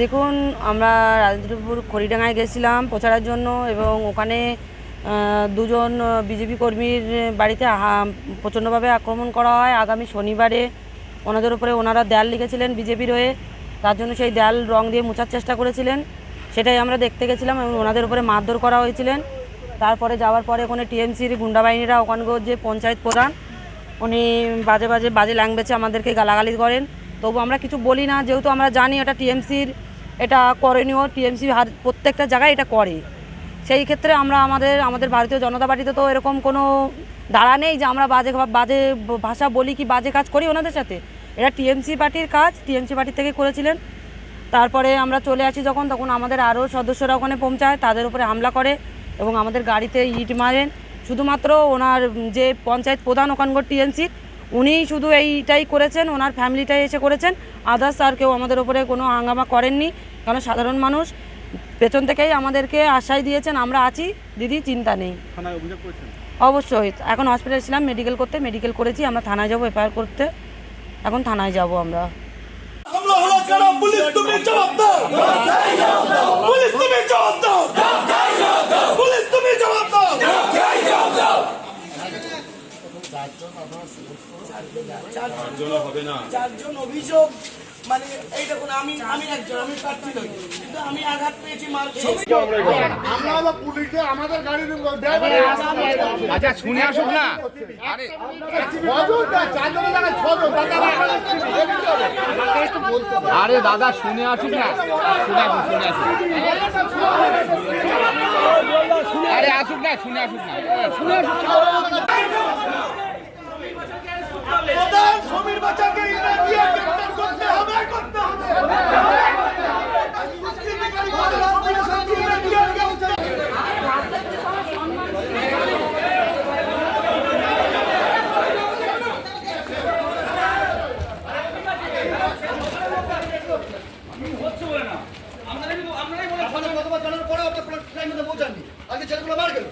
দেখুন, আমরা রাজেন্দ্রপুর খড়িডাঙ্গায় গেছিলাম প্রচারের জন্য এবং ওখানে দুজন বিজেপি কর্মীর বাড়িতে প্রচণ্ডভাবে আক্রমণ করা হয়। আগামী শনিবারে ওনাদের উপরে ওনারা দেয়াল লিখেছিলেন বিজেপির হয়ে। তার জন্য সেই দেয়াল রং দিয়ে মোছার চেষ্টা করেছিলেন। সেটাই আমরা দেখতে গেছিলাম এবং ওনাদের উপরে মারধর করা হয়েছিলেন। তারপরে যাওয়ার পরে ওখানে টিএমসির গুন্ডা বাহিনীরা ওখানকার যে পঞ্চায়েত প্রধান উনি বাজে বাজে বাজে ল্যাঙ্গুয়েজে আমাদেরকে গালাগালি করেন। তবু আমরা কিছু বলি না, যেহেতু আমরা জানি এটা টিএমসির, এটা করণীয়, টিএমসি প্রত্যেকটা জায়গায় এটা করে। সেই ক্ষেত্রে আমরা আমাদের আমাদের ভারতীয় জনতা পার্টিতে তো এরকম কোনো দাঁড়া নেই যে আমরা বাজে বাজে ভাষা বলি কি বাজে কাজ করি ওনাদের সাথে। এটা টিএমসি পার্টির কাজ, টিএমসি পার্টির থেকে করেছিলেন। তারপরে আমরা চলে আসি যখন, তখন আমাদের আরও সদস্যরা ওখানে পৌঁছায়, তাদের উপরে হামলা করে এবং আমাদের গাড়িতে ইট মারেন। শুধুমাত্র ওনার যে পঞ্চায়েত প্রধান ওখানকার টিএমসির উনিই শুধু এইটাই করেছেন ওনার ফ্যামিলিটাই এসে করেছেন। আদার্স আর কেউ আমাদের ওপরে কোনো হাঙ্গামা করেননি কারণ সাধারণ মানুষ পেছন থেকেই আমাদেরকে আশ্বাস দিয়েছেন আমরা আছি দিদি চিন্তা নেই। থানায় অভিযোগ করেছেন? অবশ্যই এখন হসপিটালে ছিলাম মেডিকেল করতে মেডিকেল করেছি আমরা থানায় যাব এফআইআর করতে এখন থানায় যাব আমরা। হলো কেন? পুলিশ তুমি জবাব দাও। পুলিশ তুমি জবাব দাও পুলিশ তুমি জবাব দাও চারজন অভিযোগ মানে এই দেখুন আমি আমি একজন আমি প্রার্থী নই কিন্তু আমি আঘাত পেয়েছি মার আমরা হলো পুলিশে আমাদের গাড়ির আচ্ছা শুনে আসুক না। আরে দাদা শুনে আসুক না। শুনে আসুক শুনে আসুক। আরে আসুক না শুনে আসুক না। শুনে আসুক। প্রধান বাচ্চাকে করতে হবে গ্রেপ্তার আপনারা কতবার জানার পরে আপনার প্ল্যান মধ্যে পৌঁছাননি আজকে ছেলেগুলো মার গেল